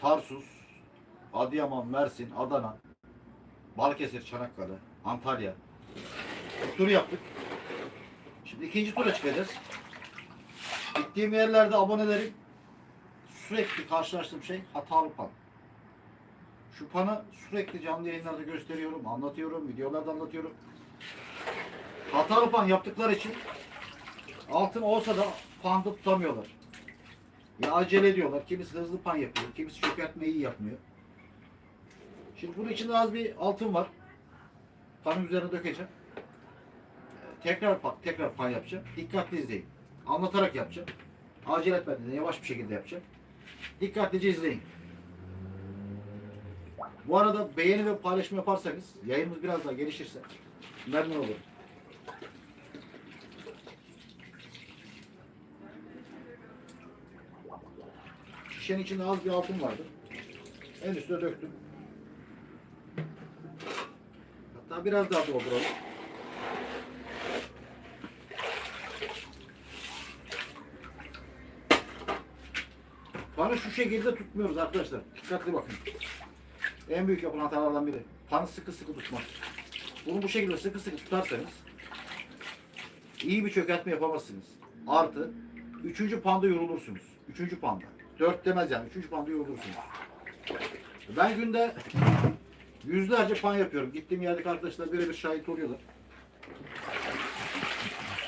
Tarsus, Adıyaman, Mersin, Adana, Balıkesir, Çanakkale, Antalya. Turu yaptık. Şimdi ikinci tura çıkacağız. Gittiğim yerlerde abonelerim sürekli karşılaştığım şey hatalı pan. Şu panı sürekli canlı yayınlarda gösteriyorum, anlatıyorum, videolarda anlatıyorum. Hatalı pan yaptıkları için altın olsa da panda tutamıyorlar. Ya acele ediyorlar. Kimisi hızlı pan yapıyor, kimisi çökertmeyi iyi yapmıyor. Şimdi bunun içinde az bir altın var. Panın üzerine dökeceğim. Ee, Tekrar pan, tekrar pan yapacağım. Dikkatli izleyin. Anlatarak yapacağım. Acele etmeden yavaş bir şekilde yapacağım. Dikkatlice izleyin. Bu arada beğeni ve paylaşım yaparsanız, yayınımız biraz daha gelişirse memnun olurum. Şişenin içinde az bir altın vardı. En üstüne döktüm. Hatta biraz daha dolduralım. Panı şu şekilde tutmuyoruz arkadaşlar. Dikkatli bakın. En büyük yapılan hatalardan biri. Panı sıkı sıkı tutmak. Bunu bu şekilde sıkı sıkı tutarsanız iyi bir çökertme yapamazsınız. Artı üçüncü panda yorulursunuz. Üçüncü panda. Dört demez yani. Üçüncü panda yorulursunuz. Ben günde yüzlerce pan yapıyorum. Gittiğim yerdeki arkadaşlar birebir şahit oluyorlar.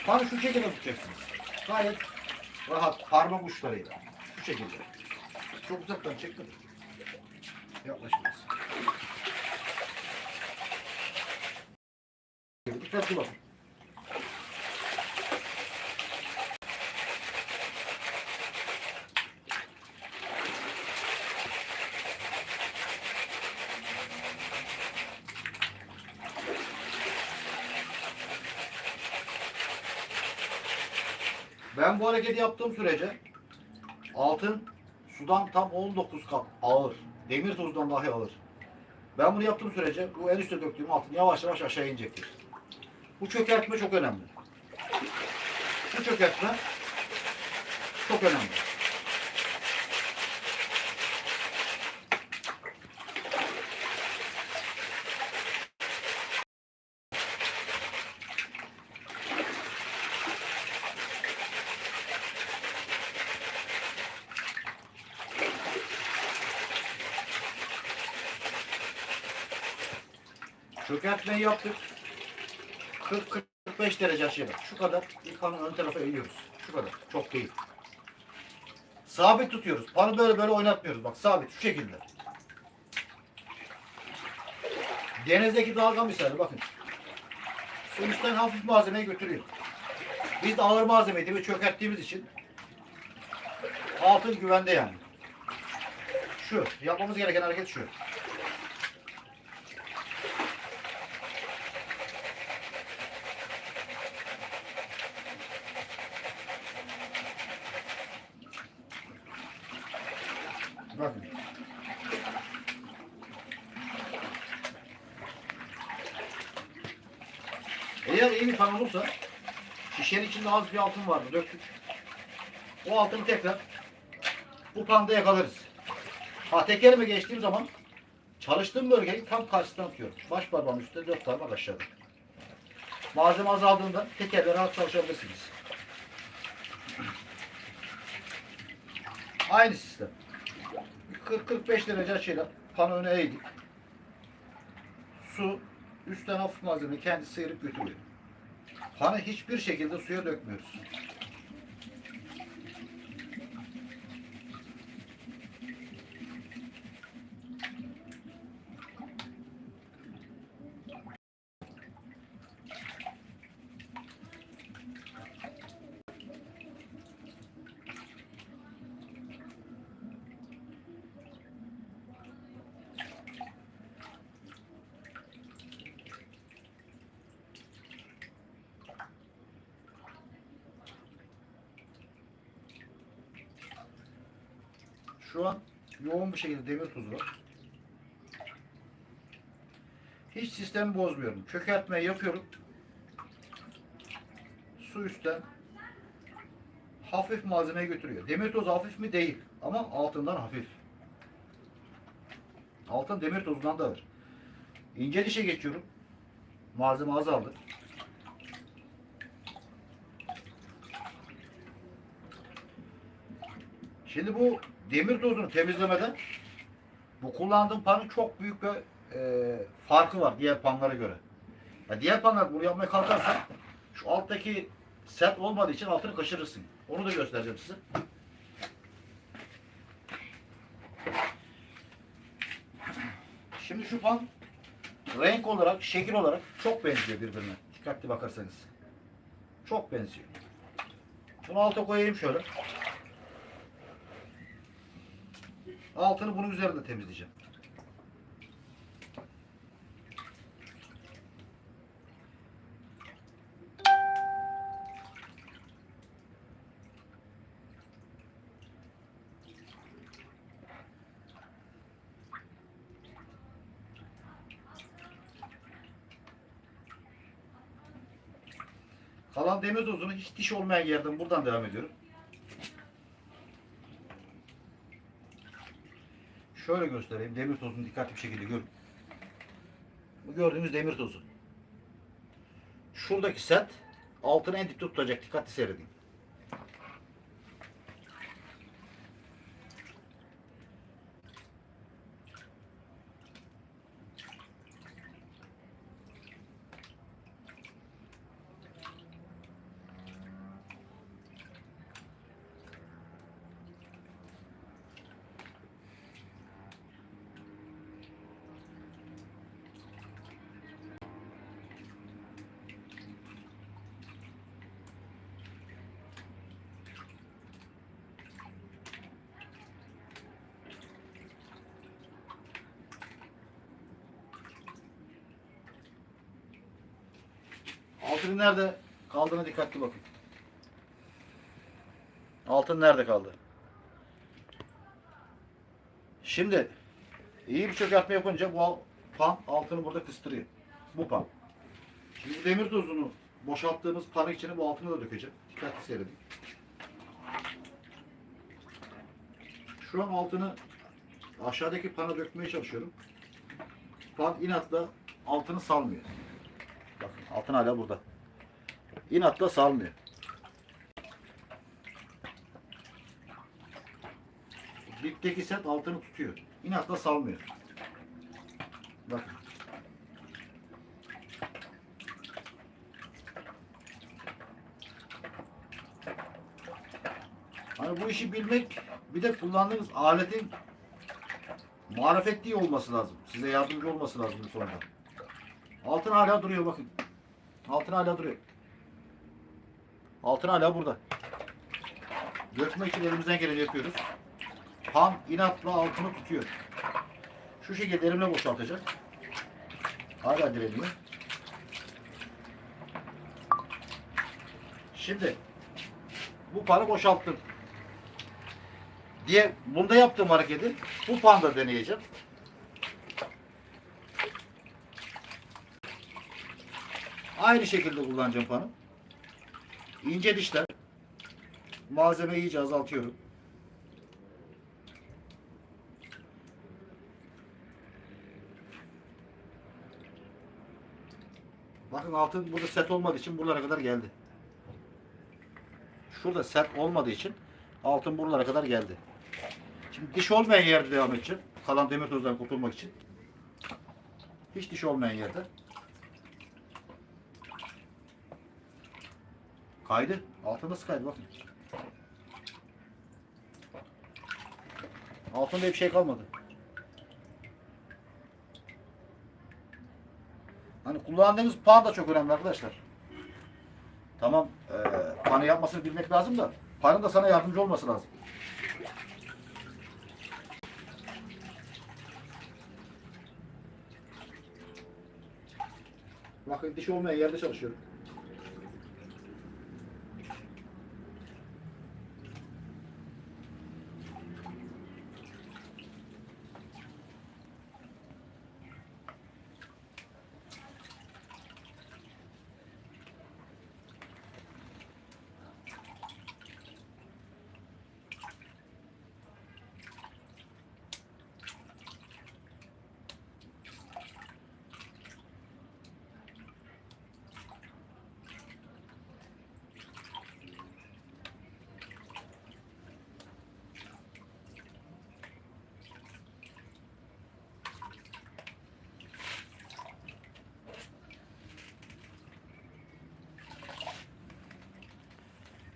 Panı şu şekilde tutacaksınız. Gayet rahat parmak uçlarıyla. Şu şekilde. Çok uzaktan çekme. Yaklaş biraz. Dikkatli bakın. Ben bu hareketi yaptığım sürece altın sudan tam 19 kat ağır. Demir tozundan dahi ağır. Ben bunu yaptığım sürece bu en üstte döktüğüm altın yavaş yavaş aşağı inecektir. Bu çökertme çok önemli. Bu çökertme çok önemli. Çökertmeyi yaptık. 40-45 derece aşağıya bak. Şu kadar panı ön tarafa eğiyoruz. Şu kadar. Çok değil. Sabit tutuyoruz. Panı böyle böyle oynatmıyoruz. Bak sabit şu şekilde. Denizdeki dalga misali bakın. Üstten hafif malzemeyi götürüyor. Biz de ağır malzemeyi ve çökerttiğimiz için altın güvende yani. Şu. Yapmamız gereken hareket şu. Bakın. Eğer iyi bir kan olursa şişenin içinde az bir altın vardı döktük. O altını tekrar bu panda yakalarız. Ha tekerime geçtiğim zaman çalıştığım bölgeyi tam karşısından tutuyorum. Baş parmağın üstte dört parmak aşağıda. Malzeme azaldığında tekerle rahat çalışabilirsiniz. Aynı sistem. 40-45 derece açıyla panı öne eğdik. Su üstten hafif malzemeyi kendisi sıyırıp götürüyor. Panı hiçbir şekilde suya dökmüyoruz. Şu an yoğun bir şekilde demir tuzu var. Hiç sistemi bozmuyorum. Çökertme yapıyorum. Su üstten hafif malzemeyi götürüyor. Demir tozu hafif mi? Değil. Ama altından hafif. Altın demir tozundan da ağır. İnce dişe geçiyorum. Malzeme azaldı. Şimdi bu demir tozunu temizlemeden bu kullandığım panın çok büyük bir e, farkı var diğer panlara göre. Ya diğer panlar bunu yapmaya kalkarsan şu alttaki set olmadığı için altını kaşırırsın. Onu da göstereceğim size. Şimdi şu pan renk olarak, şekil olarak çok benziyor birbirine. Dikkatli bakarsanız. Çok benziyor. Bunu alta koyayım şöyle. Altını bunun üzerinde temizleyeceğim. Kalan demir tozunu hiç diş olmayan yerden buradan devam ediyorum. Şöyle göstereyim. Demir tozunu dikkatli bir şekilde görün. Bu gördüğünüz demir tozu. Şuradaki set altını en dipte tutacak. Dikkatli seyredin. Altının nerede kaldığına dikkatli bakın. Altın nerede kaldı? Şimdi iyi bir çökertme yapınca bu pan altını burada kıstırıyor. Bu pan. Şimdi demir tozunu boşalttığımız panın içine bu altını da dökeceğim. Dikkatli seyredin. Şu an altını aşağıdaki pana dökmeye çalışıyorum. Pan inatla altını salmıyor. Bakın altın hala burada. İnatla salmıyor. Dipteki set altını tutuyor. İnatla salmıyor. Bakın. Hani bu işi bilmek bir de kullandığınız aletin marifetli olması lazım. Size yardımcı olması lazım bu konuda. Altın hala duruyor bakın. Altın hala duruyor. Altın hala burada. Dökme için elimizden geleni yapıyoruz. Pan inatla altını tutuyor. Şu şekilde elimle boşaltacak. Hala direniyor. Şimdi bu panı boşalttım. Diye bunda yaptığım hareketi bu panda deneyeceğim. Aynı şekilde kullanacağım panı. İnce dişler. Malzemeyi iyice azaltıyorum. Bakın altın burada set olmadığı için buralara kadar geldi. Şurada set olmadığı için altın buralara kadar geldi. Şimdi diş olmayan yerde devam edeceğim. Kalan demir tozdan kurtulmak için. Hiç diş olmayan yerde. Kaydı. Altında nasıl kaydı bakın. Altında bir şey kalmadı. Hani kullandığınız pan da çok önemli arkadaşlar. Tamam, e, panı yapmasını bilmek lazım da panın da sana yardımcı olması lazım. Bakın diş olmayan yerde çalışıyorum.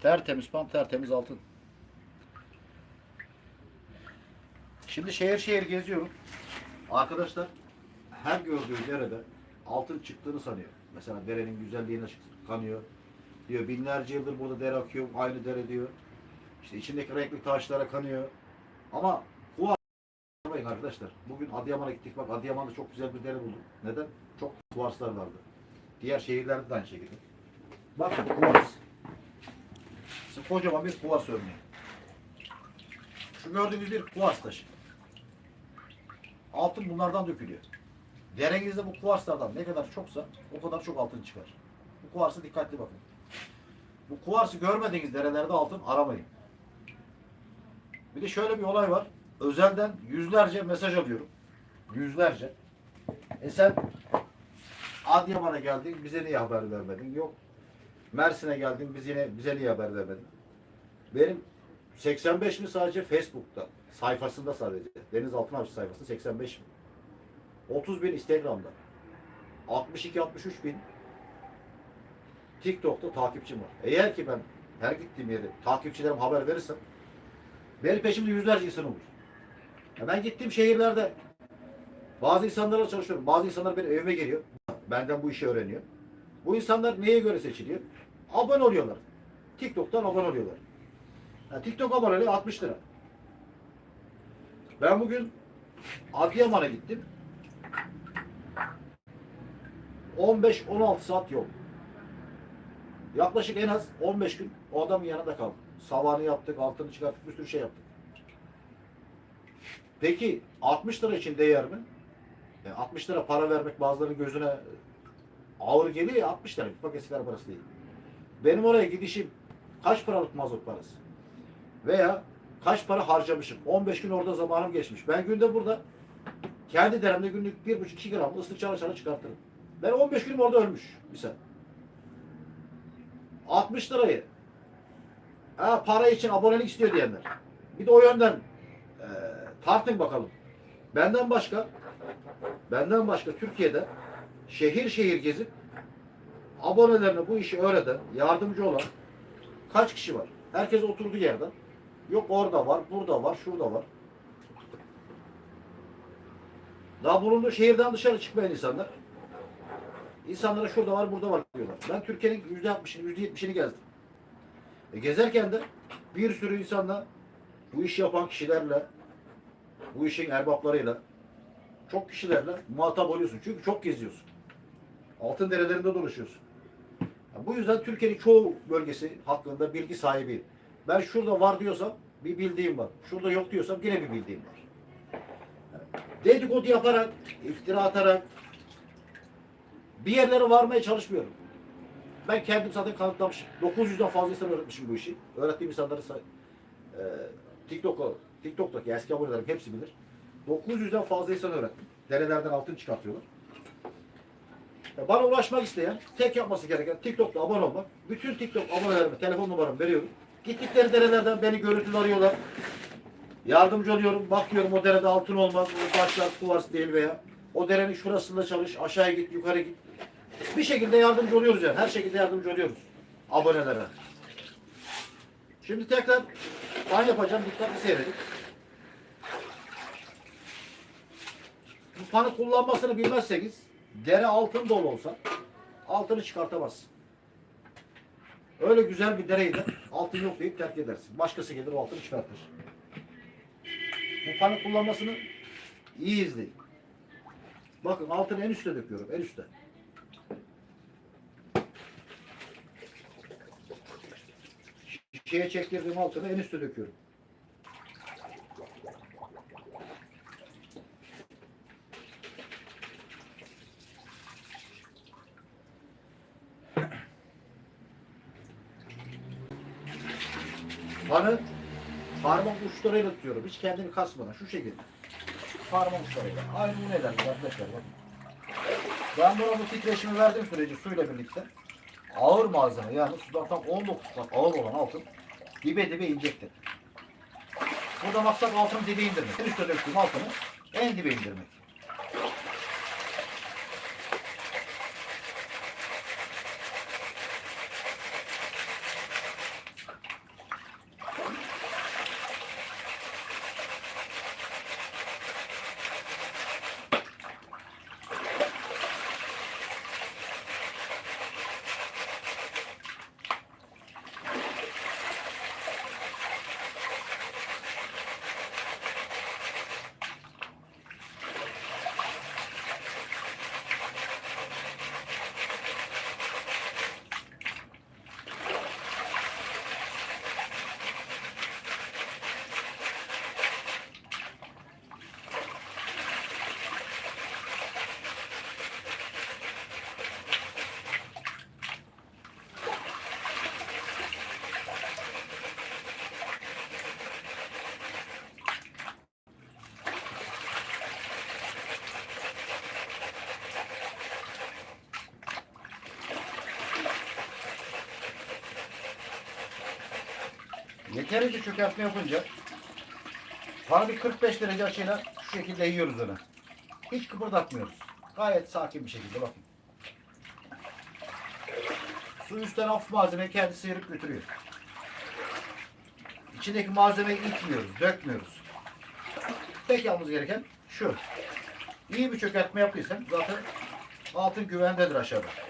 Tertemiz pam, tertemiz altın. Şimdi şehir şehir geziyorum. Arkadaşlar her gördüğü derede altın çıktığını sanıyor. Mesela derenin güzelliğine kanıyor. Diyor binlerce yıldır burada dere akıyor. Aynı dere diyor. İşte içindeki renkli taşlara kanıyor. Ama bu Bakmayın arkadaşlar. Bugün Adıyaman'a gittik. Bak Adıyaman'da çok güzel bir dere bulduk. Neden? Çok kuvarslar vardı. Diğer şehirlerde de aynı şekilde. Bu kuvars. Şu kocaman bir kuvars örneği. Şu gördüğünüz bir kuvars taşı. Altın bunlardan dökülüyor. Derenizde bu kuvarslardan ne kadar çoksa o kadar çok altın çıkar. Bu kuvarsı dikkatli bakın. Bu kuvarsı görmediğiniz derelerde altın aramayın. Bir de şöyle bir olay var. Özelden yüzlerce mesaj alıyorum. Yüzlerce. E sen Adıyaman'a geldin bize niye haber vermedin? Yok. Mersin'e geldin biz yine bize niye haber vermedin? Benim 85 mi sadece Facebook'ta sayfasında sadece. Deniz Altın Avcı sayfası 85 mi? 30 bin Instagram'da. 62-63 bin TikTok'ta takipçim var. Eğer ki ben her gittiğim yere takipçilerim haber verirsem benim peşimde yüzlerce insan olur. Ya ben gittiğim şehirlerde bazı insanlarla çalışıyorum. Bazı insanlar benim evime geliyor. Benden bu işi öğreniyor. Bu insanlar neye göre seçiliyor? Abone oluyorlar. TikTok'tan abone oluyorlar. Yani TikTok aboneliği 60 lira. Ben bugün Adıyaman'a gittim. 15-16 saat yol. Yaklaşık en az 15 gün o adamın yanında kaldım. Savanı yaptık, altını çıkarttık, bir sürü şey yaptık. Peki 60 lira için değer mi? Yani 60 lira para vermek bazılarının gözüne ağır geliyor ya 60 lira bir paket sigara parası değil. Benim oraya gidişim kaç paralık mazot parası? Veya kaç para harcamışım? 15 gün orada zamanım geçmiş. Ben günde burada kendi deremde günlük 1,5-2 gram ıslık çala çala çıkartırım. Ben 15 günüm orada ölmüş misal. 60 lirayı ha, para için abonelik istiyor diyenler. Bir de o yönden e, tartın bakalım. Benden başka benden başka Türkiye'de şehir şehir gezip abonelerine bu işi öğreten, yardımcı olan kaç kişi var? Herkes oturduğu yerden. Yok orada var, burada var, şurada var. Daha bulunduğu şehirden dışarı çıkmayan insanlar. İnsanlara şurada var, burada var diyorlar. Ben Türkiye'nin yüzde altmışını, yüzde yetmişini gezdim. E gezerken de bir sürü insanla, bu işi yapan kişilerle, bu işin erbaplarıyla, çok kişilerle muhatap oluyorsun. Çünkü çok geziyorsun. Altın derelerinde dolaşıyorsun. Bu yüzden Türkiye'nin çoğu bölgesi hakkında bilgi sahibiyim. Ben şurada var diyorsam bir bildiğim var. Şurada yok diyorsam yine bir bildiğim var. Dedikodu yaparak, iftira atarak bir yerlere varmaya çalışmıyorum. Ben kendim zaten kanıtlamışım. 900'den fazla insan öğretmişim bu işi. Öğrettiğim insanları e, TikTok'a, TikTok'taki eski abonelerim hepsi bilir. 900'den fazla insan öğrettim. Derelerden altın çıkartıyorlar. Bana ulaşmak isteyen tek yapması gereken TikTok'ta abone olmak. Bütün TikTok abonelerime telefon numaramı veriyorum. Gittikleri derelerden beni görüntülü arıyorlar. Yardımcı oluyorum. Bakıyorum o derede altın olmaz. O taşlar kuvars değil veya o derenin şurasında çalış. Aşağıya git, yukarı git. Bir şekilde yardımcı oluyoruz yani. Her şekilde yardımcı oluyoruz. Abonelere. Şimdi tekrar ben yapacağım. Dikkatli seyredin. Bu fanı kullanmasını bilmezseniz dere altın dolu olsa altını çıkartamazsın. Öyle güzel bir dereyi de altın yok deyip terk edersin. Başkası gelir o altını çıkartır. Bu fanı kullanmasını iyi izleyin. Bakın altını en üstte döküyorum. En üstte. Şişeye çektirdiğim altını en üstte döküyorum. Fanı parmak uçlarıyla tutuyorum. Hiç kendimi kasmadan. Şu şekilde. Parmak uçlarıyla. Aynı bu nedenle arkadaşlar bakın. Ben buna bu titreşimi verdiğim sürece suyla birlikte ağır malzeme yani sudan tam 19 kat ağır olan altın dibe dibe inecektir. Burada maksat altını dibe indirmek. En üstte döktüğüm altını en dibe indirmek. Yeterince çökertme yapınca para bir 45 derece açıyla şu şekilde yiyoruz onu. Hiç kıpırdatmıyoruz. Gayet sakin bir şekilde bakın. Su üstten hafif malzemeyi kendi sıyırıp götürüyor. İçindeki malzemeyi itmiyoruz, dökmüyoruz. Tek yapmamız gereken şu. İyi bir çökertme yaptıysan zaten altın güvendedir aşağıda.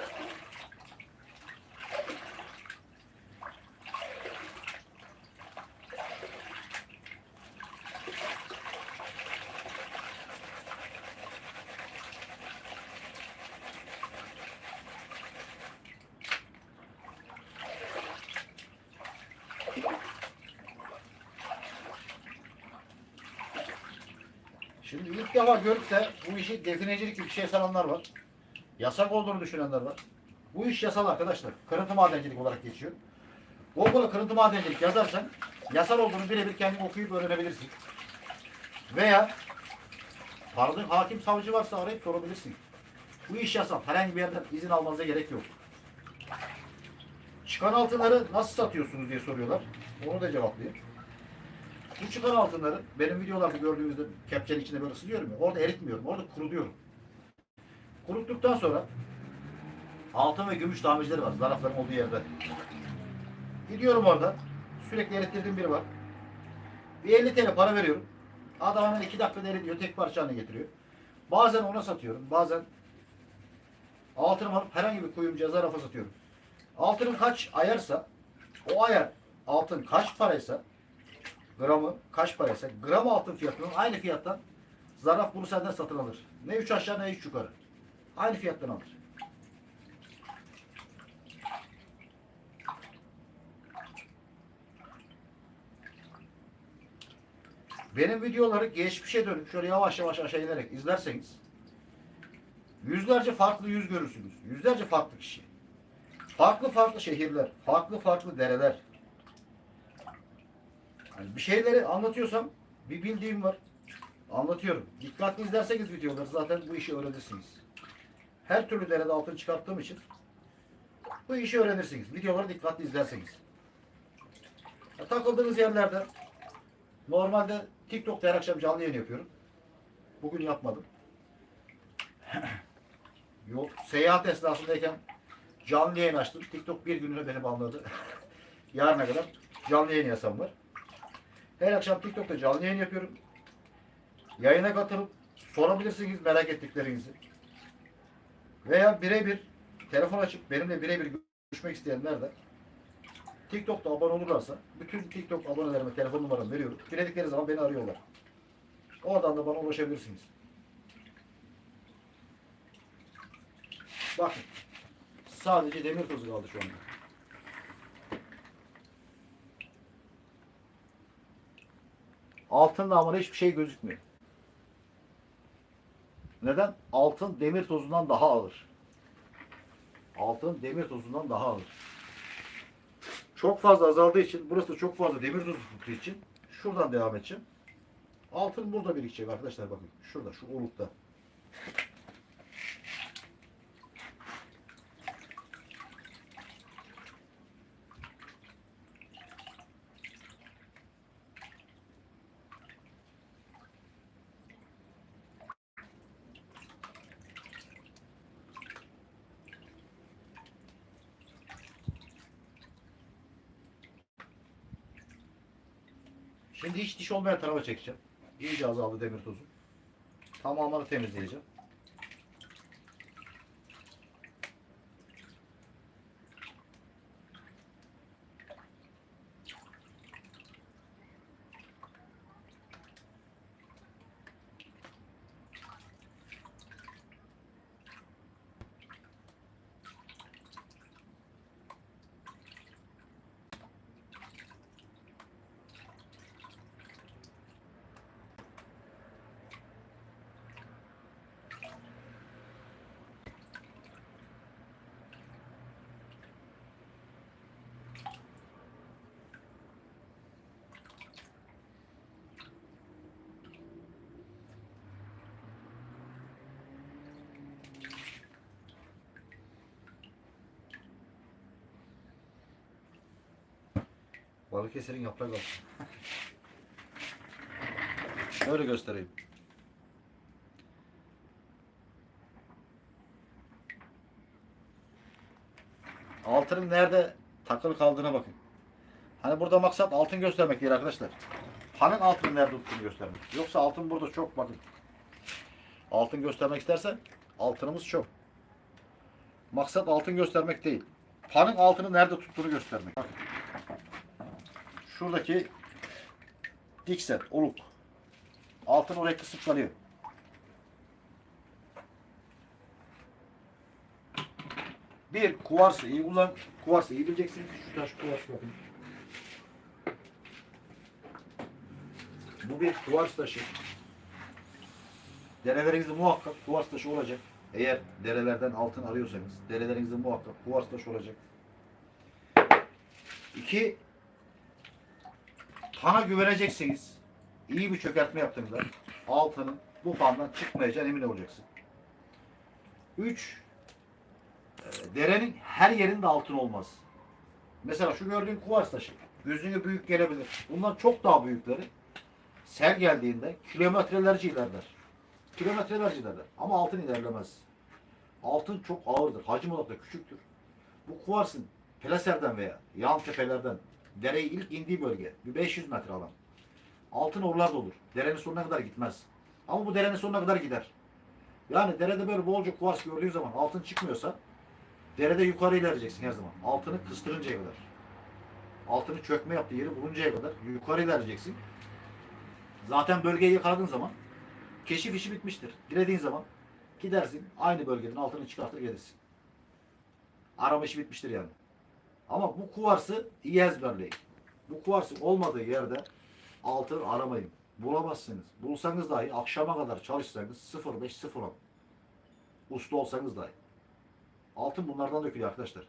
Şimdi ilk defa görüp de bu işi definecilik gibi bir şey sananlar var. Yasak olduğunu düşünenler var. Bu iş yasal arkadaşlar. Kırıntı madencilik olarak geçiyor. Google'a kırıntı madencilik yazarsan yasal olduğunu birebir kendin okuyup öğrenebilirsin. Veya pardon hakim savcı varsa arayıp sorabilirsin. Bu iş yasal. Herhangi bir yerden izin almanıza gerek yok. Çıkan altınları nasıl satıyorsunuz diye soruyorlar. Onu da cevaplayayım. Bu çıkan altınları benim videolarda gördüğünüzde kepçenin içinde böyle ısıtıyorum ya. Orada eritmiyorum. Orada kuruluyorum. Kuruttuktan sonra altın ve gümüş tamircileri var. Zarafların olduğu yerde. Gidiyorum orada. Sürekli erittirdiğim biri var. Bir 50 TL para veriyorum. Adam hemen 2 dakikada eritiyor. Tek parça getiriyor. Bazen ona satıyorum. Bazen altınımı alıp herhangi bir kuyumcuya zarafa satıyorum. Altının kaç ayarsa o ayar altın kaç paraysa gramı kaç paraysa gram altın fiyatının aynı fiyattan zaraf bunu senden satın alır. Ne üç aşağı ne üç yukarı. Aynı fiyattan alır. Benim videoları geçmişe dönüp şöyle yavaş yavaş aşağı inerek izlerseniz yüzlerce farklı yüz görürsünüz. Yüzlerce farklı kişi. Farklı farklı şehirler, farklı farklı dereler. Yani bir şeyleri anlatıyorsam bir bildiğim var. Anlatıyorum. Dikkatli izlerseniz videoları zaten bu işi öğrenirsiniz. Her türlü derede altın çıkarttığım için bu işi öğrenirsiniz. Videoları dikkatli izlerseniz. Ya, takıldığınız yerlerde normalde TikTok'ta her akşam canlı yayın yapıyorum. Bugün yapmadım. Yok, seyahat esnasındayken canlı yayın açtım. TikTok bir gününe beni banladı. Yarına kadar canlı yayın yasam var. Her akşam TikTok'ta canlı yayın yapıyorum. Yayına katılıp sorabilirsiniz merak ettiklerinizi. Veya birebir telefon açıp benimle birebir görüşmek isteyenler de TikTok'ta abone olurlarsa bütün TikTok abonelerime telefon numaramı veriyorum. Diledikleri zaman beni arıyorlar. Oradan da bana ulaşabilirsiniz. Bakın. Sadece demir tozu kaldı şu anda. Altın damara hiçbir şey gözükmüyor. Neden? Altın demir tozundan daha ağır. Altın demir tozundan daha ağır. Çok fazla azaldığı için, burası çok fazla demir tozu tuttuğu için şuradan devam edeceğim. Altın burada birikecek arkadaşlar bakın. Şurada, şu olukta. Şimdi hiç diş olmayan tarafa çekeceğim. İyice azaldı demir tozu. Tamamını temizleyeceğim. Balıkesir'in yaprak altını. Şöyle göstereyim. Altının nerede takılı kaldığına bakın. Hani burada maksat altın göstermek değil arkadaşlar. Panın altının nerede tuttuğunu göstermek. Yoksa altın burada çok bakın. Altın göstermek istersen altınımız çok. Maksat altın göstermek değil. Panın altını nerede tuttuğunu göstermek. Bakın. Şuradaki dik set, oluk. Altın oraya kısıtlanıyor. Bir, kuvarsı iyi kullan. Kuvarsı iyi bileceksiniz. Şu taş kuvars bakın. Bu bir kuvars taşı. Derelerinizde muhakkak kuvars taşı olacak. Eğer derelerden altın arıyorsanız derelerinizde muhakkak kuvars taşı olacak. İki, pana güveneceksiniz. İyi bir çökertme yaptığınızda altının bu pandan çıkmayacağına emin olacaksın. Üç, e, derenin her yerinde altın olmaz. Mesela şu gördüğün kuvars taşı. Gözüne büyük gelebilir. Bunlar çok daha büyükleri. Sel geldiğinde kilometrelerce ilerler. Kilometrelerce ilerler. Ama altın ilerlemez. Altın çok ağırdır. Hacim olarak da küçüktür. Bu kuvarsın plaserden veya yan tepelerden dereyi ilk indiği bölge bir 500 metre alan. Altın oralarda olur. Derenin sonuna kadar gitmez. Ama bu derenin sonuna kadar gider. Yani derede böyle bolca kuvars gördüğün zaman altın çıkmıyorsa derede yukarı ilerleyeceksin her zaman. Altını kıstırıncaya kadar. Altını çökme yaptığı yeri buluncaya kadar yukarı ilerleyeceksin. Zaten bölgeyi yakaladığın zaman keşif işi bitmiştir. Dilediğin zaman gidersin aynı bölgeden altını çıkartır gelirsin. Arama işi bitmiştir yani. Ama bu kuvarsı iyi ezberleyin. Bu kuvarsın olmadığı yerde altın aramayın. Bulamazsınız. Bulsanız dahi akşama kadar çalışsanız 0.5 0.10. Usta olsanız dahi. Altın bunlardan dökülüyor arkadaşlar.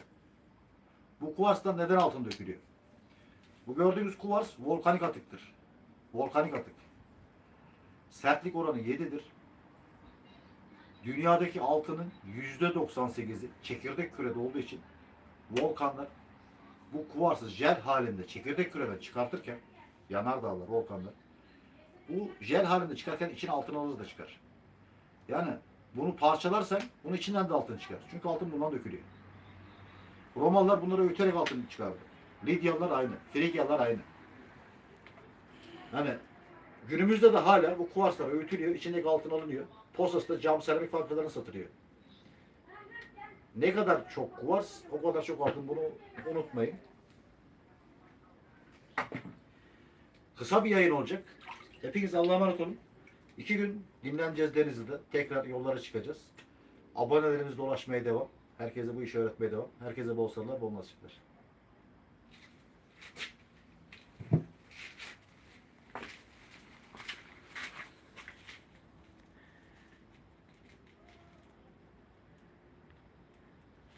Bu kuvarstan neden altın dökülüyor? Bu gördüğünüz kuvars volkanik atıktır. Volkanik atık. Sertlik oranı 7'dir. Dünyadaki altının %98'i çekirdek kürede olduğu için volkanlar bu kuvarsı jel halinde çekirdek küreden çıkartırken yanardağlar, volkanlar bu jel halinde çıkarken içine altın alır da çıkar. Yani bunu parçalarsan bunun içinden de altın çıkar. Çünkü altın bundan dökülüyor. Romalılar bunları öğüterek altın çıkardı. Lidyalılar aynı. Frigyalılar aynı. Yani günümüzde de hala bu kuvarslar öğütülüyor. içindeki altın alınıyor. Posas'ta cam seramik fabrikalarına satılıyor. Ne kadar çok kuvars, o kadar çok altın. Bunu unutmayın. Kısa bir yayın olacak. Hepiniz Allah'a emanet olun. İki gün dinleneceğiz Denizli'de. Tekrar yollara çıkacağız. Abonelerimiz dolaşmaya devam. Herkese bu işi öğretmeye devam. Herkese bol sabırlar, bol nasipler.